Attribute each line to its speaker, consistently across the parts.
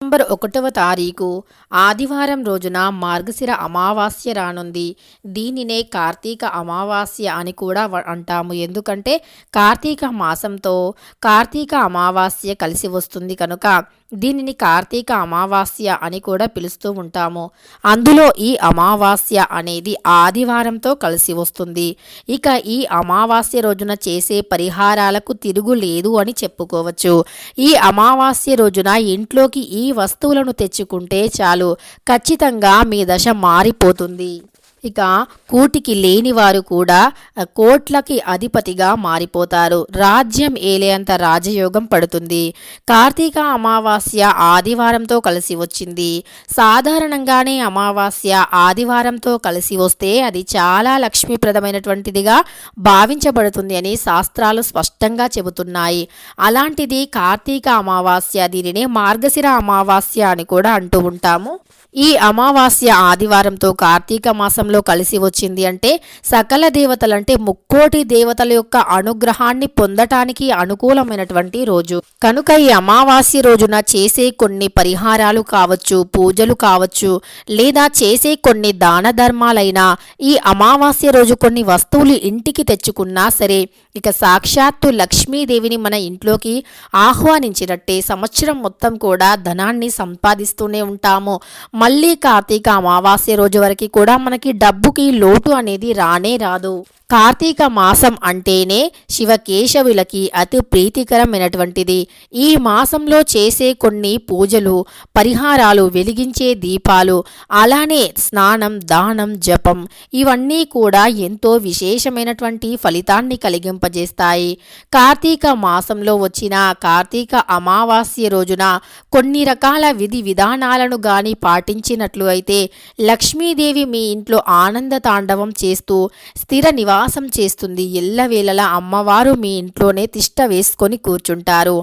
Speaker 1: November ఒకటవ తారీఖు ఆదివారం రోజున మార్గశిర అమావాస్య రానుంది. దీనినే కార్తీక అమావాస్య అని కూడా అంటాము. ఎందుకంటే కార్తీక మాసంతో కార్తీక అమావాస్య కలిసి వస్తుంది కనుక దీనిని కార్తీక అమావాస్య అని కూడా పిలుస్తూ ఉంటాము. అందులో ఈ అమావాస్య అనేది ఆదివారంతో కలిసి వస్తుంది. ఇక ఈ అమావాస్య రోజున చేసే పరిహారాలకు తిరుగు లేదు అని చెప్పుకోవచ్చు. ఈ అమావాస్య రోజున ఇంట్లోకి ఈ వస్తువులను తెచ్చుకుంటే చాలు ఖచ్చితంగా మీ దశ మారిపోతుంది. ఇక కూటికి లేని వారు కూడా కోట్లకి అధిపతిగా మారిపోతారు. రాజ్యం ఏలేంత రాజయోగం పడుతుంది. కార్తీక అమావాస్య ఆదివారంతో కలిసి వచ్చింది. సాధారణంగానే అమావాస్య ఆదివారంతో కలిసి వస్తే అది చాలా లక్ష్మీప్రదమైనటువంటిదిగా భావించబడుతుంది అని శాస్త్రాలు స్పష్టంగా చెబుతున్నాయి. అలాంటిది కార్తీక అమావాస్య దీనినే మార్గశిర అమావాస్య అని కూడా అంటూ ఉంటాము. ఈ అమావాస్య ఆదివారంతో కార్తీక మాసంలో కలిసి వచ్చింది అంటే సకల దేవతలంటే ముక్కోటి దేవతల యొక్క అనుగ్రహాన్ని పొందటానికి అనుకూలమైనటువంటి రోజు. కనుక ఈ అమావాస్య రోజున చేసే కొన్ని పరిహారాలు కావచ్చు పూజలు కావచ్చు లేదా చేసే కొన్ని దాన ధర్మాలైనా ఈ అమావాస్య రోజు కొన్ని వస్తువులు ఇంటికి తెచ్చుకున్నా సరే ఇక సాక్షాత్తు లక్ష్మీదేవిని మన ఇంట్లోకి ఆహ్వానించినట్టే సంవత్సరం మొత్తం కూడా ధనాన్ని సంపాదిస్తూనే ఉంటాము. మళ్ళీ కార్తీక అమావాస్య రోజు వరకు కూడా మనకి డబ్బుకి లోటు అనేది రానే రాదు. కార్తీక మాసం అంటేనే శివకేశవులకి అతి ప్రీతికరమైనటువంటిది. ఈ మాసంలో చేసే కొన్ని పూజలు పరిహారాలు వెలిగించే దీపాలు అలానే స్నానం దానం జపం ఇవన్నీ కూడా ఎంతో విశేషమైనటువంటి ఫలితాన్ని కలిగింపజేస్తాయి. కార్తీక మాసంలో వచ్చిన కార్తీక అమావాస్య రోజున కొన్ని రకాల విధి విధానాలను గాని పాటించినట్లు అయితే లక్ష్మీదేవి మీ ఇంట్లో ఆనంద తాండవం చేస్తూ స్థిర నివా ఉపవాసం చేస్తుంది. ఎల్లవేళలా అమ్మవారు మీ ఇంట్లోనే తిష్ట వేసుకొని కూర్చుంటారు.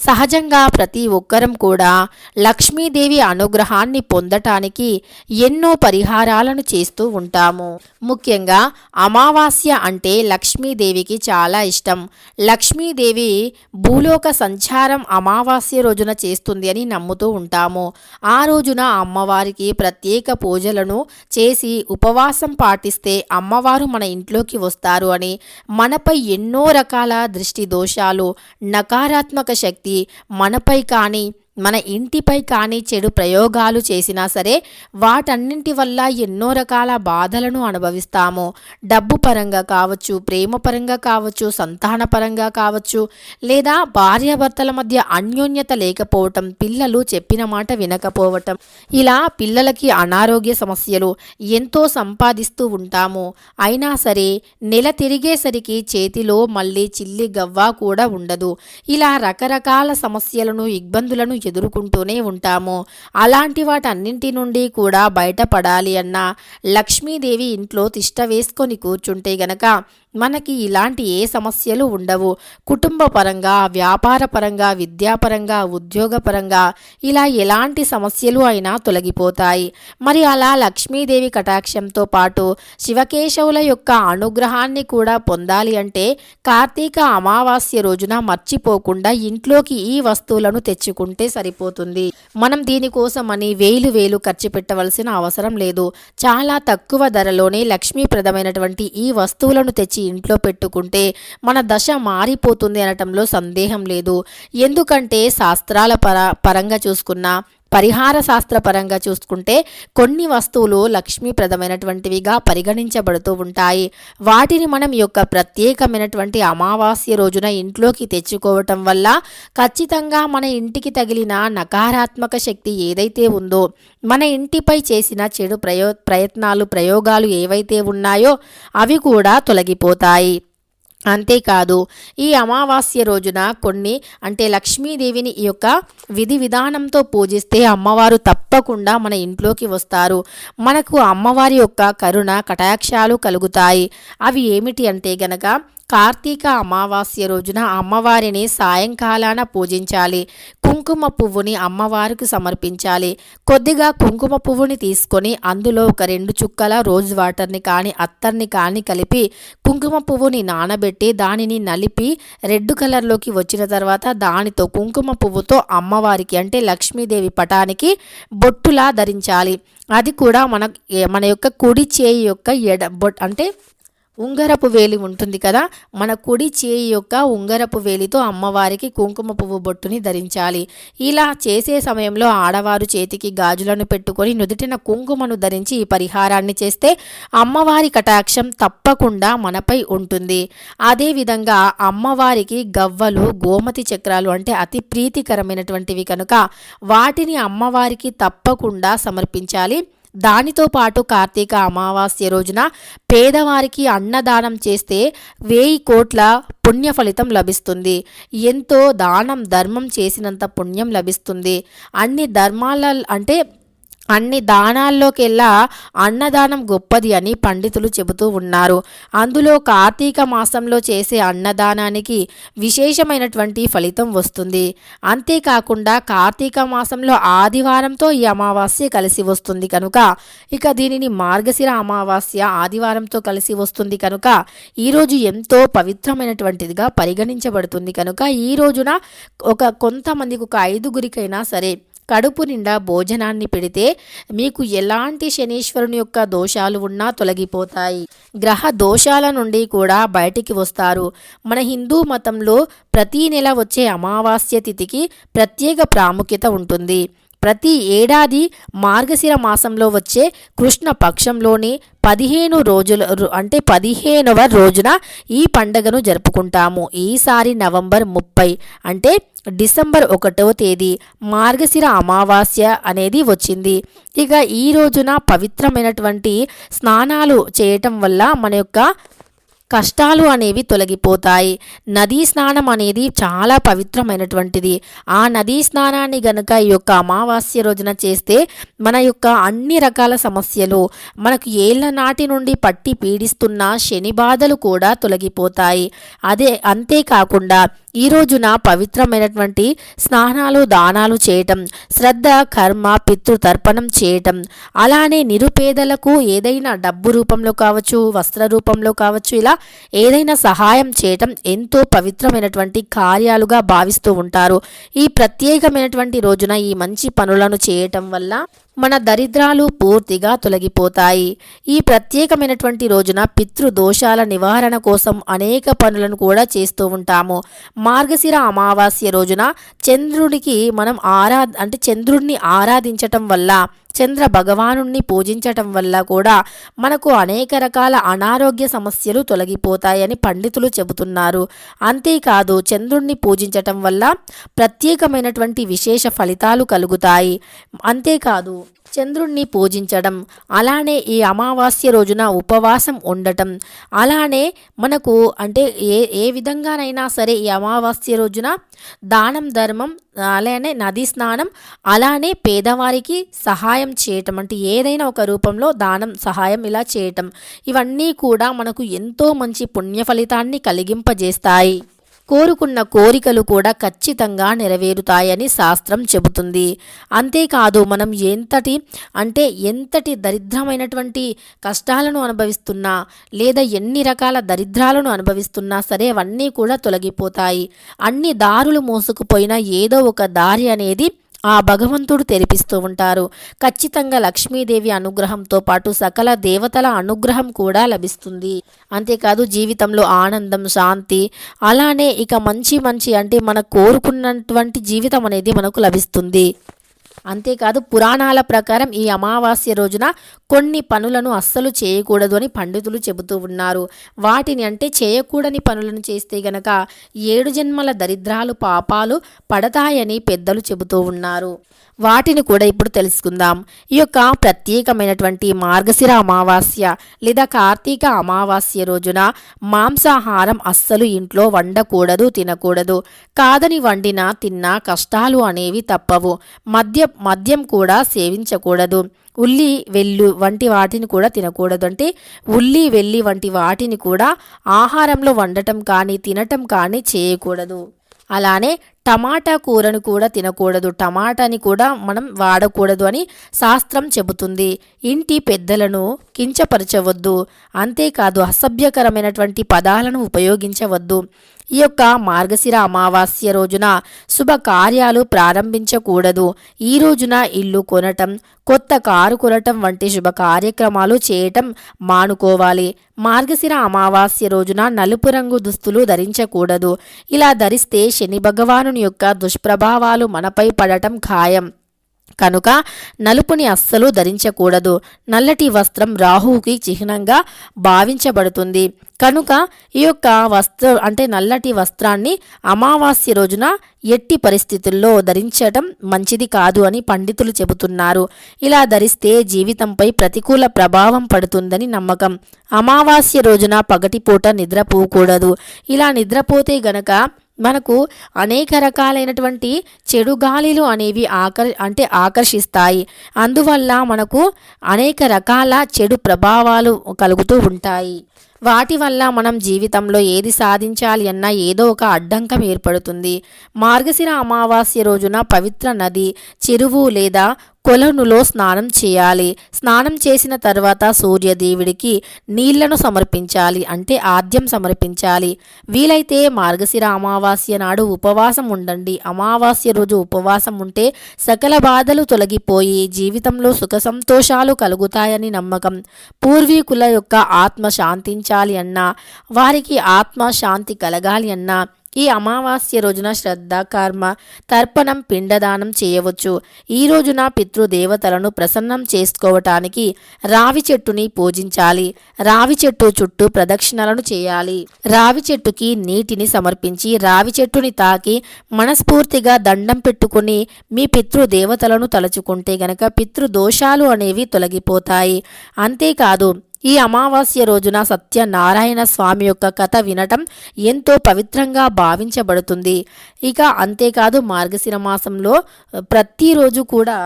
Speaker 1: సహజంగా ప్రతి ఒక్కరం కూడా లక్ష్మీదేవి అనుగ్రహాన్ని పొందటానికి ఎన్నో పరిహారాలను చేస్తూ ఉంటాము. ముఖ్యంగా అమావాస్య అంటే లక్ష్మీదేవికి చాలా ఇష్టం. లక్ష్మీదేవి భూలోక సంచారం అమావాస్య రోజున చేస్తుంది అని నమ్ముతూ ఉంటాము. ఆ రోజున అమ్మవారికి ప్రత్యేక పూజలను చేసి ఉపవాసం పాటిస్తే అమ్మవారు మన ఇంట్లోకి వస్తారు అని మనపై ఎన్నో రకాల దృష్టి దోషాలు నకారాత్మక శక్తి మనపై కానీ మన ఇంటిపై కానీ చెడు ప్రయోగాలు చేసినా సరే వాటన్నింటి వల్ల ఎన్నో రకాల బాధలను అనుభవిస్తాము. డబ్బు పరంగా కావచ్చు ప్రేమ పరంగా కావచ్చు సంతాన పరంగా కావచ్చు లేదా భార్యాభర్తల మధ్య అన్యోన్యత లేకపోవటం పిల్లలు చెప్పిన మాట వినకపోవటం ఇలా పిల్లలకి అనారోగ్య సమస్యలు ఎంతో సంపాదిస్తూ ఉంటాము. అయినా సరే నెల తిరిగేసరికి చేతిలో మళ్ళీ చిల్లి గవ్వ కూడా ఉండదు. ఇలా రకరకాల సమస్యలను ఇబ్బందులను ఎదుర్కొంటూనే ఉంటాము. అలాంటి వాటన్నింటి నుండి కూడా బయటపడాలి అన్న లక్ష్మీదేవి ఇంట్లో తిష్ట వేసుకొని కూర్చుంటే గనక మనకి ఇలాంటి ఏ సమస్యలు ఉండవు. కుటుంబ పరంగా వ్యాపార పరంగా విద్యాపరంగా ఉద్యోగపరంగా ఇలా ఎలాంటి సమస్యలు అయినా తొలగిపోతాయి. మరి అలా లక్ష్మీదేవి కటాక్షంతో పాటు శివకేశవుల యొక్క అనుగ్రహాన్ని కూడా పొందాలి అంటే కార్తీక అమావాస్య రోజున మర్చిపోకుండా ఇంట్లోకి ఈ వస్తువులను తెచ్చుకుంటే సరిపోతుంది. మనం దీనికోసమని వేలు వేలు ఖర్చు పెట్టవలసిన అవసరం లేదు. చాలా తక్కువ ధరలోనే లక్ష్మీప్రదమైనటువంటి ఈ వస్తువులను తెచ్చి ఇంట్లో పెట్టుకుంటే మన దశ మారిపోతుంది అనటంలో సందేహం లేదు. ఎందుకంటే శాస్త్రాల పర పరంగా చూసుకున్నా పరిహార శాస్త్రపరంగా చూసుకుంటే కొన్ని వస్తువులు లక్ష్మీప్రదమైనటువంటివిగా పరిగణించబడుతూ ఉంటాయి. వాటిని మనం యొక్క ప్రత్యేకమైనటువంటి అమావాస్య రోజున ఇంట్లోకి తెచ్చుకోవటం వల్ల ఖచ్చితంగా మన ఇంటికి తగిలిన నకారాత్మక శక్తి ఏదైతే ఉందో మన ఇంటిపై చేసిన చెడు ప్రయో ప్రయత్నాలు ప్రయోగాలు ఏవైతే ఉన్నాయో అవి కూడా తొలగిపోతాయి. అంతేకాదు ఈ అమావాస్య రోజున కొన్ని అంటే లక్ష్మీదేవిని ఈ యొక్క విధి విధానంతో పూజిస్తే అమ్మవారు తప్పకుండా మన ఇంట్లోకి వస్తారు. మనకు అమ్మవారి యొక్క కరుణ కటాక్షాలు కలుగుతాయి. అవి ఏమిటి అంటే గనక కార్తీక అమావాస్య రోజున అమ్మవారిని సాయంకాలాన పూజించాలి. కుంకుమ పువ్వుని అమ్మవారికి సమర్పించాలి. కొద్దిగా కుంకుమ పువ్వుని తీసుకొని అందులో ఒక రెండు చుక్కల రోజ్ వాటర్ని కానీ అత్తర్ని కానీ కలిపి కుంకుమ పువ్వుని నానబెట్టి దానిని నలిపి రెడ్ కలర్లోకి వచ్చిన తర్వాత దానితో కుంకుమ పువ్వుతో అమ్మవారికి అంటే లక్ష్మీదేవి పటానికి బొట్టులా ధరించాలి. అది కూడా మన మన యొక్క కుడి చేయి యొక్క ఎడ బొట్ అంటే ఉంగరపు వేలి ఉంటుంది కదా మన కుడి చేయి యొక్క ఉంగరపు వేలితో అమ్మవారికి కుంకుమ పువ్వు బొట్టుని ధరించాలి. ఇలా చేసే సమయంలో ఆడవారు చేతికి గాజులను పెట్టుకొని నుదుటిన కుంకుమను ధరించి ఈ పరిహారాన్ని చేస్తే అమ్మవారి కటాక్షం తప్పకుండా మనపై ఉంటుంది. అదేవిధంగా అమ్మవారికి గవ్వలు గోమతి చక్రాలు అంటే అతి ప్రీతికరమైనటువంటివి కనుక వాటిని అమ్మవారికి తప్పకుండా సమర్పించాలి. దానితో పాటు కార్తీక అమావాస్య రోజున పేదవారికి అన్నదానం చేస్తే వెయ్యి కోట్ల పుణ్య ఫలితం లభిస్తుంది. ఎంతో దానం ధర్మం చేసినంత పుణ్యం లభిస్తుంది. అన్ని ధర్మాల అంటే అన్ని దానాల్లోకెల్లా అన్నదానం గొప్పది అని పండితులు చెబుతూ ఉన్నారు. అందులో కార్తీక మాసంలో చేసే అన్నదానానికి విశేషమైనటువంటి ఫలితం వస్తుంది. అంతేకాకుండా కార్తీక మాసంలో ఆదివారంతో ఈ అమావాస్య కలిసి వస్తుంది కనుక ఇక దీనిని మార్గశిర అమావాస్య ఆదివారంతో కలిసి వస్తుంది కనుక ఈరోజు ఎంతో పవిత్రమైనటువంటిదిగా పరిగణించబడుతుంది కనుక ఈ రోజున ఒక కొంతమందికి ఒక ఐదుగురికైనా సరే కడుపు నిండా భోజనాన్ని పెడితే మీకు ఎలాంటి శనీశ్వరుని యొక్క దోషాలు ఉన్నా తొలగిపోతాయి. గ్రహ దోషాల నుండి కూడా బయటికి వస్తారు. మన హిందూ మతంలో ప్రతీ నెల వచ్చే అమావాస్య తిథికి ప్రత్యేక ప్రాముఖ్యత ఉంటుంది. ప్రతి ఏడాది మార్గశిర మాసంలో వచ్చే కృష్ణ పక్షంలోని పదిహేను రోజుల అంటే పదిహేనవ రోజున ఈ పండగను జరుపుకుంటాము. ఈసారి నవంబర్ ముప్పై అంటే డిసెంబర్ ఒకటవ తేదీ మార్గశిర అమావాస్య అనేది వచ్చింది. ఇక ఈ రోజున పవిత్రమైనటువంటి స్నానాలు చేయటం వల్ల మన యొక్క కష్టాలు అనేవి తొలగిపోతాయి. నదీ స్నానం అనేది చాలా పవిత్రమైనటువంటిది. ఆ నదీ స్నానాన్ని గనుక ఈ యొక్క అమావాస్య రోజున చేస్తే మన యొక్క అన్ని రకాల సమస్యలు మనకు ఏళ్ళ నాటి నుండి పట్టి పీడిస్తున్న శని బాధలు కూడా తొలగిపోతాయి. అదే అంతేకాకుండా ఈ రోజున పవిత్రమైనటువంటి స్నానాలు దానాలు చేయటం శ్రద్ధ కర్మ పితృతర్పణం చేయటం అలానే నిరుపేదలకు ఏదైనా డబ్బు రూపంలో కావచ్చు వస్త్ర రూపంలో కావచ్చు ఇలా ఏదైనా సహాయం చేయటం ఎంతో పవిత్రమైనటువంటి కార్యాలుగా భావిస్తూ ఉంటారు. ఈ ప్రత్యేకమైనటువంటి రోజున ఈ మంచి పనులను చేయటం వల్ల మన దరిద్రాలు పూర్తిగా తొలగిపోతాయి. ఈ ప్రత్యేకమైనటువంటి రోజున పితృ దోషాల నివారణ కోసం అనేక పనులను కూడా చేస్తూ ఉంటాము. మార్గశిర అమావాస్య రోజున చంద్రుడికి మనం ఆరా అంటే చంద్రుడిని ఆరాధించటం వల్ల చంద్ర భగవానుణ్ణి పూజించటం వల్ల కూడా మనకు అనేక రకాల అనారోగ్య సమస్యలు తొలగిపోతాయని పండితులు చెబుతున్నారు. అంతేకాదు చంద్రుణ్ణి పూజించటం వల్ల ప్రత్యేకమైనటువంటి విశేష ఫలితాలు కలుగుతాయి. అంతేకాదు చంద్రుణ్ణి పూజించడం. అలానే ఈ అమావాస్య రోజున ఉపవాసం ఉండటం. అలానే మనకు అంటే ఏ ఏ విధంగానైనా సరే ఈ అమావాస్య రోజున దానం ధర్మం అలానే నది స్నానం అలానే పేదవారికి సహాయం చేయటం. అంటే ఏదైనా ఒక రూపంలో దానం సహాయం ఇలా చేయటం. ఇవన్నీ కూడా మనకు ఎంతో మంచి పుణ్య ఫలితాన్ని కలిగింపజేస్తాయి. కోరుకున్న కోరికలు కూడా ఖచ్చితంగా నెరవేరుతాయని శాస్త్రం చెబుతుంది. అంతేకాదు మనం ఎంతటి అంటే ఎంతటి దరిద్రమైనటువంటి కష్టాలను అనుభవిస్తున్నా లేదా ఎన్ని రకాల దరిద్రాలను అనుభవిస్తున్నా సరే అవన్నీ కూడా తొలగిపోతాయి. అన్ని దారులు మోసుకుపోయినా ఏదో ఒక దారి అనేది ఆ భగవంతుడు తెరిపిస్తూ ఉంటారు. ఖచ్చితంగా లక్ష్మీదేవి అనుగ్రహంతో పాటు సకల దేవతల అనుగ్రహం కూడా లభిస్తుంది. అంతేకాదు జీవితంలో ఆనందం శాంతి అలానే ఇక మంచి మంచి అంటే మన కోరుకున్నటువంటి జీవితం అనేది మనకు లభిస్తుంది. అంతేకాదు పురాణాల ప్రకారం ఈ అమావాస్య రోజున కొన్ని పనులను అస్సలు చేయకూడదు అని పండితులు చెబుతూ ఉన్నారు. వాటిని అంటే చేయకూడని పనులను చేస్తే గనక ఏడు జన్మల దరిద్రాలు పాపాలు పడతాయని పెద్దలు చెబుతూ ఉన్నారు. వాటిని కూడా ఇప్పుడు తెలుసుకుందాం. ఈ యొక్క ప్రత్యేకమైనటువంటి మార్గశిర అమావాస్య లేదా కార్తీక అమావాస్య రోజున మాంసాహారం అస్సలు ఇంట్లో వండకూడదు తినకూడదు. కాదని వండినా తిన్నా కష్టాలు అనేవి తప్పవు. మద్య మద్యం కూడా సేవించకూడదు. ఉల్లి వెల్లు వంటి వాటిని కూడా తినకూడదు. అంటే ఉల్లి వెల్లి వంటి వాటిని కూడా ఆహారంలో వండటం కానీ తినటం కానీ చేయకూడదు. అలానే టమాటా కూరను కూడా తినకూడదు. టమాటాని కూడా మనం వాడకూడదు అని శాస్త్రం చెబుతుంది. ఇంటి పెద్దలను కించపరచవద్దు. అంతేకాదు అసభ్యకరమైనటువంటి పదాలను ఉపయోగించవద్దు. ఈ యొక్క మార్గశిర అమావాస్య రోజున శుభకార్యాలు ప్రారంభించకూడదు. ఈ రోజున ఇల్లు కొనటం కొత్త కారు కొనటం వంటి శుభ కార్యక్రమాలు చేయటం మానుకోవాలి. మార్గశిర అమావాస్య రోజున నలుపు రంగు దుస్తులు ధరించకూడదు. ఇలా ధరిస్తే శని భగవాను భగవానుని యొక్క దుష్ప్రభావాలు మనపై పడటం ఖాయం. కనుక నలుపుని అస్సలు ధరించకూడదు. నల్లటి వస్త్రం రాహువుకి చిహ్నంగా భావించబడుతుంది. కనుక ఈ యొక్క వస్త్ర అంటే నల్లటి వస్త్రాన్ని అమావాస్య రోజున ఎట్టి పరిస్థితుల్లో ధరించడం మంచిది కాదు అని పండితులు చెబుతున్నారు. ఇలా ధరిస్తే జీవితంపై ప్రతికూల ప్రభావం పడుతుందని నమ్మకం. అమావాస్య రోజున పగటిపూట నిద్రపోకూడదు. ఇలా నిద్రపోతే గనక మనకు అనేక రకాలైనటువంటి చెడు గాలిలు అనేవి ఆకర్ అంటే ఆకర్షిస్తాయి. అందువల్ల మనకు అనేక రకాల చెడు ప్రభావాలు కలుగుతూ ఉంటాయి. వాటి వల్ల మనం జీవితంలో ఏది సాధించాలి అన్నా ఏదో ఒక అడ్డంకం ఏర్పడుతుంది. మార్గశిర అమావాస్య రోజున పవిత్ర నది చెరువు లేదా కొలనులో స్నానం చేయాలి. స్నానం చేసిన తర్వాత సూర్యదేవుడికి నీళ్ళను సమర్పించాలి. అంటే ఆద్యం సమర్పించాలి. వీలైతే మార్గశిర అమావాస్య నాడు ఉపవాసం ఉండండి. అమావాస్య రోజు ఉపవాసం ఉంటే సకల బాధలు తొలగిపోయి జీవితంలో సుఖ సంతోషాలు కలుగుతాయని నమ్మకం. పూర్వీకుల యొక్క ఆత్మ శాంతించాలి అన్నా వారికి ఆత్మ శాంతి కలగాలి అన్నా ఈ అమావాస్య రోజున శ్రద్ధ కర్మ తర్పణం పిండదానం చేయవచ్చు. ఈ రోజున పితృదేవతలను ప్రసన్నం చేసుకోవటానికి రావి చెట్టుని పూజించాలి. రావి చెట్టు చుట్టూ ప్రదక్షిణలను చేయాలి. రావి చెట్టుకి నీటిని సమర్పించి రావి చెట్టుని తాకి మనస్ఫూర్తిగా దండం పెట్టుకుని మీ పితృదేవతలను తలుచుకుంటే గనక పితృదోషాలు అనేవి తొలగిపోతాయి. అంతేకాదు ఈ అమావాస్య రోజున సత్యనారాయణ స్వామి యొక్క కథ వినటం ఎంతో పవిత్రంగా భావించబడుతుంది. ఇక అంతేకాదు మార్గశిర మాసంలో ప్రతిరోజు కూడా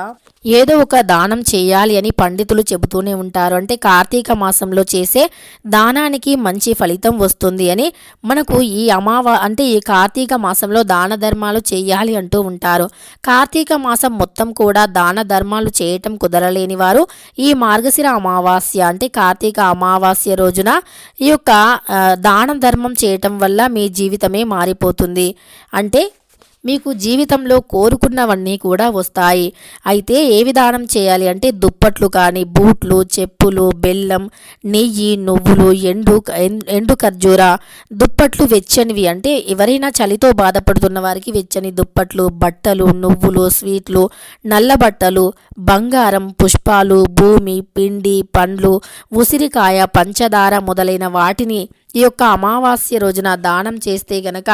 Speaker 1: ఏదో ఒక దానం చేయాలి అని పండితులు చెబుతూనే ఉంటారు. అంటే కార్తీక మాసంలో చేసే దానానికి మంచి ఫలితం వస్తుంది అని మనకు ఈ అమావా అంటే ఈ కార్తీక మాసంలో దాన ధర్మాలు చేయాలి అంటూ ఉంటారు. కార్తీక మాసం మొత్తం కూడా దాన ధర్మాలు చేయటం కుదరలేని వారు ఈ మార్గశిర అమావాస్య అంటే కార్తీక అమావాస్య రోజున ఈ యొక్క దాన ధర్మం చేయటం వల్ల మీ జీవితమే మారిపోతుంది. అంటే మీకు జీవితంలో కోరుకున్నవన్నీ కూడా వస్తాయి. అయితే ఏ విధానం చేయాలి అంటే దుప్పట్లు కానీ బూట్లు చెప్పులు బెల్లం నెయ్యి నువ్వులు ఎండు ఎండు ఖర్జూర దుప్పట్లు వెచ్చనివి అంటే ఎవరైనా చలితో బాధపడుతున్న వారికి వెచ్చని దుప్పట్లు బట్టలు నువ్వులు స్వీట్లు నల్ల బట్టలు బంగారం పుష్పాలు భూమి పిండి పండ్లు ఉసిరికాయ పంచదార మొదలైన వాటిని ఈ యొక్క అమావాస్య రోజున దానం చేస్తే గనక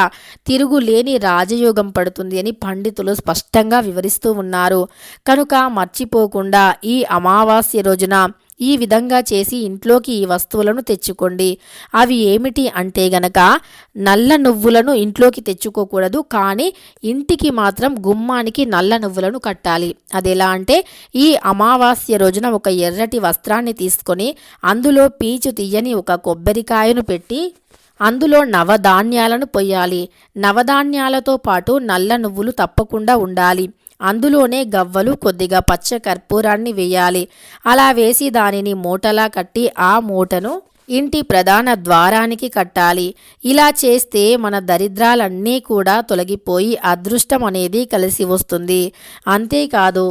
Speaker 1: తిరుగులేని రాజయోగం పడుతుంది అని పండితులు స్పష్టంగా వివరిస్తూ ఉన్నారు. కనుక మర్చిపోకుండా ఈ అమావాస్య రోజున ఈ విధంగా చేసి ఇంట్లోకి ఈ వస్తువులను తెచ్చుకోండి. అవి ఏమిటి అంటే గనక నల్ల నువ్వులను ఇంట్లోకి తెచ్చుకోకూడదు కానీ ఇంటికి మాత్రం గుమ్మానికి నల్ల నువ్వులను కట్టాలి. అది ఎలా అంటే ఈ అమావాస్య రోజున ఒక ఎర్రటి వస్త్రాన్ని తీసుకొని అందులో పీచు తీయని ఒక కొబ్బరికాయను పెట్టి అందులో నవధాన్యాలను పొయ్యాలి. నవధాన్యాలతో పాటు నల్ల నువ్వులు తప్పకుండా ఉండాలి. అందులోనే గవ్వలు కొద్దిగా పచ్చ కర్పూరాన్ని వేయాలి. అలా వేసి దానిని మూటలా కట్టి ఆ మూటను ఇంటి ప్రధాన ద్వారానికి కట్టాలి. ఇలా చేస్తే మన దరిద్రాలన్నీ కూడా తొలగిపోయి అదృష్టం అనేది కలిసి వస్తుంది. అంతేకాదు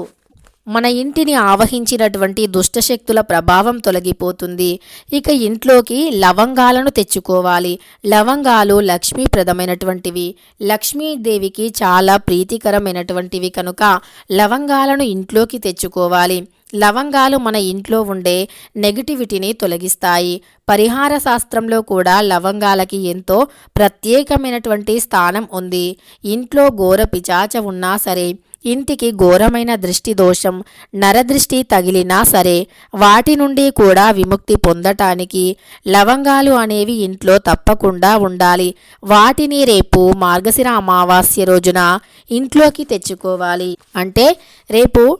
Speaker 1: మన ఇంటిని ఆవహించినటువంటి దుష్టశక్తుల ప్రభావం తొలగిపోతుంది. ఇక ఇంట్లోకి లవంగాలను తెచ్చుకోవాలి. లవంగాలు లక్ష్మీప్రదమైనటువంటివి. లక్ష్మీదేవికి చాలా ప్రీతికరమైనటువంటివి కనుక లవంగాలను ఇంట్లోకి తెచ్చుకోవాలి. లవంగాలు మన ఇంట్లో ఉండే నెగిటివిటీని తొలగిస్తాయి. పరిహార శాస్త్రంలో కూడా లవంగాలకి ఎంతో ప్రత్యేకమైనటువంటి స్థానం ఉంది. ఇంట్లో ఘోర పిచాచ ఉన్నా సరే ఇంటికి ఘోరమైన దృష్టి దోషం నరదృష్టి తగిలినా సరే వాటి నుండి కూడా విముక్తి పొందటానికి లవంగాలు అనేవి ఇంట్లో తప్పకుండా ఉండాలి. వాటిని రేపు మార్గశిర అమావాస్య రోజున ఇంట్లోకి తెచ్చుకోవాలి. అంటే రేపు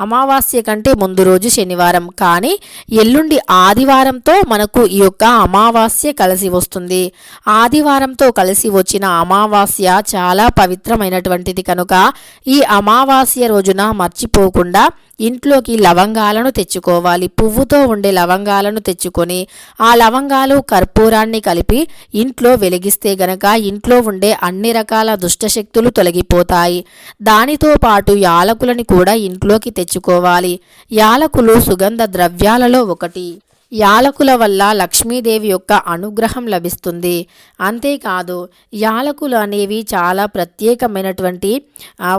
Speaker 1: అమావాస్య కంటే ముందు రోజు శనివారం. కానీ ఎల్లుండి ఆదివారంతో మనకు ఈ యొక్క అమావాస్య కలిసి వస్తుంది. ఆదివారంతో కలిసి వచ్చిన అమావాస్య చాలా పవిత్రమైనటువంటిది కనుక ఈ అమావాస్య రోజున మర్చిపోకుండా ఇంట్లోకి లవంగాలను తెచ్చుకోవాలి. పువ్వుతో ఉండే లవంగాలను తెచ్చుకొని ఆ లవంగాలు కర్పూరాన్ని కలిపి ఇంట్లో వెలిగిస్తే గనక ఇంట్లో ఉండే అన్ని రకాల దుష్టశక్తులు తొలగిపోతాయి. దానితో పాటు యాలకులని కూడా ఇంట్లోకి తెచ్చుకోవాలి యాలకులు సుగంధ ద్రవ్యాలలో ఒకటి. యాలకుల వల్ల లక్ష్మీదేవి యొక్క అనుగ్రహం లభిస్తుంది. అంతేకాదు యాలకులు అనేవి చాలా ప్రత్యేకమైనటువంటి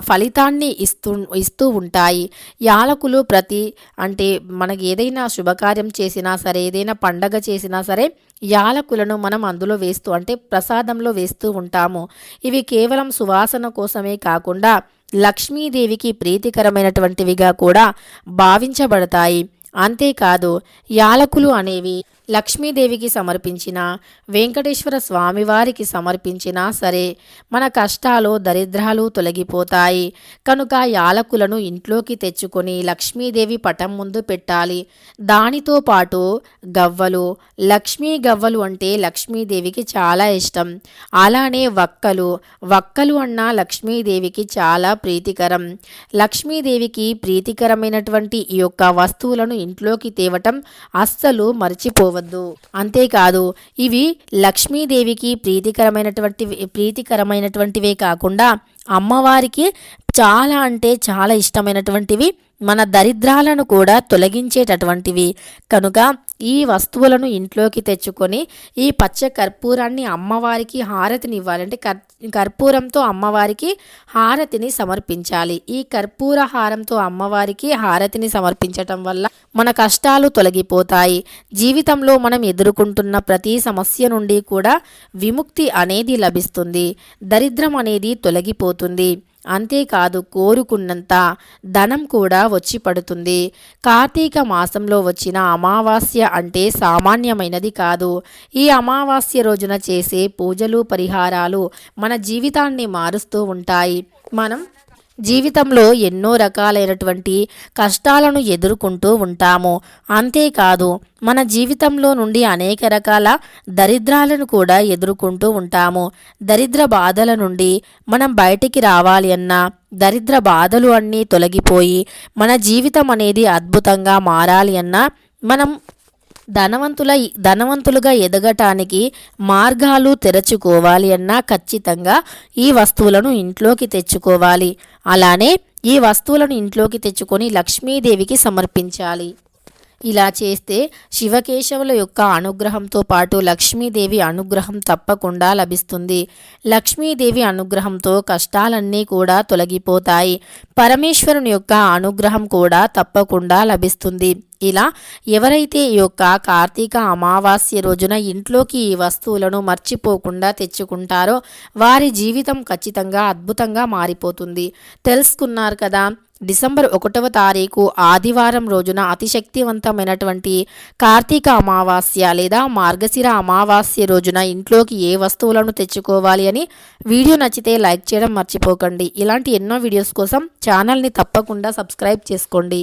Speaker 1: ఫలితాన్ని ఇస్తూ ఇస్తూ ఉంటాయి. యాలకులు ప్రతి అంటే మనకి ఏదైనా శుభకార్యం చేసినా సరే ఏదైనా పండగ చేసినా సరే యాలకులను మనం అందులో వేస్తూ అంటే ప్రసాదంలో వేస్తూ ఉంటాము. ఇవి కేవలం సువాసన కోసమే కాకుండా లక్ష్మీదేవికి ప్రీతికరమైనటువంటివిగా కూడా భావించబడతాయి. అంతేకాదు యాలకులు అనేవి లక్ష్మీదేవికి సమర్పించిన వెంకటేశ్వర స్వామివారికి సమర్పించినా సరే మన కష్టాలు దరిద్రాలు తొలగిపోతాయి. కనుక యాలకులను ఇంట్లోకి తెచ్చుకొని లక్ష్మీదేవి పటం ముందు పెట్టాలి. దానితో పాటు గవ్వలు లక్ష్మీ గవ్వలు అంటే లక్ష్మీదేవికి చాలా ఇష్టం. అలానే వక్కలు వక్కలు అన్న లక్ష్మీదేవికి చాలా ప్రీతికరం. లక్ష్మీదేవికి ప్రీతికరమైనటువంటి ఈ యొక్క వస్తువులను ఇంట్లోకి తేవటం అస్సలు మర్చిపోవ చేయవద్దు అంతేకాదు ఇవి లక్ష్మీదేవికి ప్రీతికరమైనటువంటి ప్రీతికరమైనటువంటివే కాకుండా అమ్మవారికి చాలా అంటే చాలా ఇష్టమైనటువంటివి మన దరిద్రాలను కూడా తొలగించేటటువంటివి. కనుక ఈ వస్తువులను ఇంట్లోకి తెచ్చుకొని ఈ పచ్చ కర్పూరాన్ని అమ్మవారికి హారతిని ఇవ్వాలంటే కర్ కర్పూరంతో అమ్మవారికి హారతిని సమర్పించాలి. ఈ కర్పూర హారంతో అమ్మవారికి హారతిని సమర్పించటం వల్ల మన కష్టాలు తొలగిపోతాయి. జీవితంలో మనం ఎదుర్కొంటున్న ప్రతి సమస్య నుండి కూడా విముక్తి అనేది లభిస్తుంది. దరిద్రం అనేది తొలగిపోతుంది. అంతేకాదు కోరుకున్నంత ధనం కూడా వచ్చి పడుతుంది. కార్తీక మాసంలో వచ్చిన అమావాస్య అంటే సామాన్యమైనది కాదు. ఈ అమావాస్య రోజున చేసే పూజలు పరిహారాలు మన జీవితాన్ని మారుస్తూ ఉంటాయి. మనం జీవితంలో ఎన్నో రకాలైనటువంటి కష్టాలను ఎదుర్కొంటూ ఉంటాము. అంతేకాదు మన జీవితంలో నుండి అనేక రకాల దరిద్రాలను కూడా ఎదుర్కొంటూ ఉంటాము. దరిద్ర బాధల నుండి మనం బయటికి రావాలి అన్నా దరిద్ర బాధలు అన్నీ తొలగిపోయి మన జీవితం అనేది అద్భుతంగా మారాలి అన్నా మనం ధనవంతుల ధనవంతులుగా ఎదగటానికి మార్గాలు తెరచుకోవాలి అన్నా ఖచ్చితంగా ఈ వస్తువులను ఇంట్లోకి తెచ్చుకోవాలి. అలానే ఈ వస్తువులను ఇంట్లోకి తెచ్చుకొని లక్ష్మీదేవికి సమర్పించాలి. ఇలా చేస్తే శివకేశవుల యొక్క అనుగ్రహంతో పాటు లక్ష్మీదేవి అనుగ్రహం తప్పకుండా లభిస్తుంది. లక్ష్మీదేవి అనుగ్రహంతో కష్టాలన్నీ కూడా తొలగిపోతాయి. పరమేశ్వరుని యొక్క అనుగ్రహం కూడా తప్పకుండా లభిస్తుంది. ఇలా ఎవరైతే ఈ యొక్క కార్తీక అమావాస్య రోజున ఇంట్లోకి ఈ వస్తువులను మర్చిపోకుండా తెచ్చుకుంటారో వారి జీవితం ఖచ్చితంగా అద్భుతంగా మారిపోతుంది. తెలుసుకున్నారు కదా? డిసెంబర్ ఒకటవ తారీఖు ఆదివారం రోజున అతిశక్తివంతమైనటువంటి కార్తీక అమావాస్య లేదా మార్గశిర అమావాస్య రోజున ఇంట్లోకి ఏ వస్తువులను తెచ్చుకోవాలి అని వీడియో నచ్చితే లైక్ చేయడం మర్చిపోకండి. ఇలాంటి ఎన్నో వీడియోస్ కోసం ఛానల్ని తప్పకుండా సబ్స్క్రైబ్ చేసుకోండి.